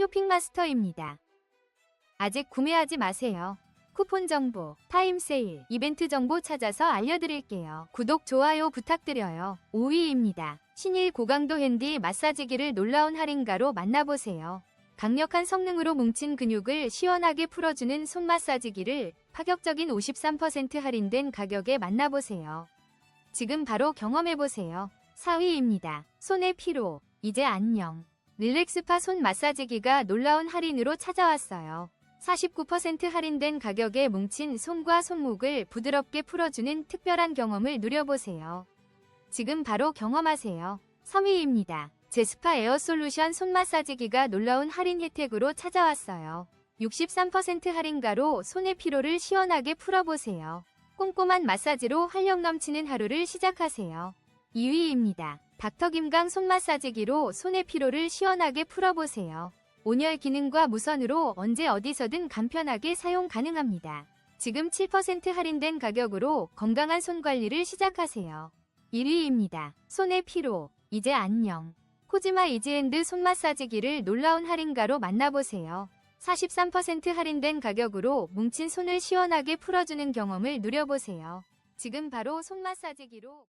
쇼핑마스터입니다. 아직 구매하지 마세요. 쿠폰 정보, 타임 세일, 이벤트 정보 찾아서 알려드릴게요. 구독, 좋아요 부탁드려요. 5위입니다. 신일 고강도 핸디 마사지기를 놀라운 할인가로 만나보세요. 강력한 성능으로 뭉친 근육을 시원하게 풀어주는 손 마사지기를 파격적인 53% 할인된 가격에 만나보세요. 지금 바로 경험해보세요. 4위입니다. 손의 피로, 이제 안녕. 릴렉스파 손 마사지기가 놀라운 할인으로 찾아왔어요. 49% 할인된 가격에 뭉친 손과 손목을 부드럽게 풀어주는 특별한 경험을 누려보세요. 지금 바로 경험하세요. 3위입니다. 제스파 에어 솔루션 손 마사지기가 놀라운 할인 혜택으로 찾아왔어요. 63% 할인가로 손의 피로를 시원하게 풀어보세요. 꼼꼼한 마사지로 활력 넘치는 하루를 시작하세요. 2위입니다. 닥터 김강 손 마사지기로 손의 피로를 시원하게 풀어보세요. 온열 기능과 무선으로 언제 어디서든 간편하게 사용 가능합니다. 지금 7% 할인된 가격으로 건강한 손 관리를 시작하세요. 1위입니다. 손의 피로, 이제 안녕. 코지마 이지핸드 손 마사지기를 놀라운 할인가로 만나보세요. 43% 할인된 가격으로 뭉친 손을 시원하게 풀어주는 경험을 누려보세요. 지금 바로 손 마사지기로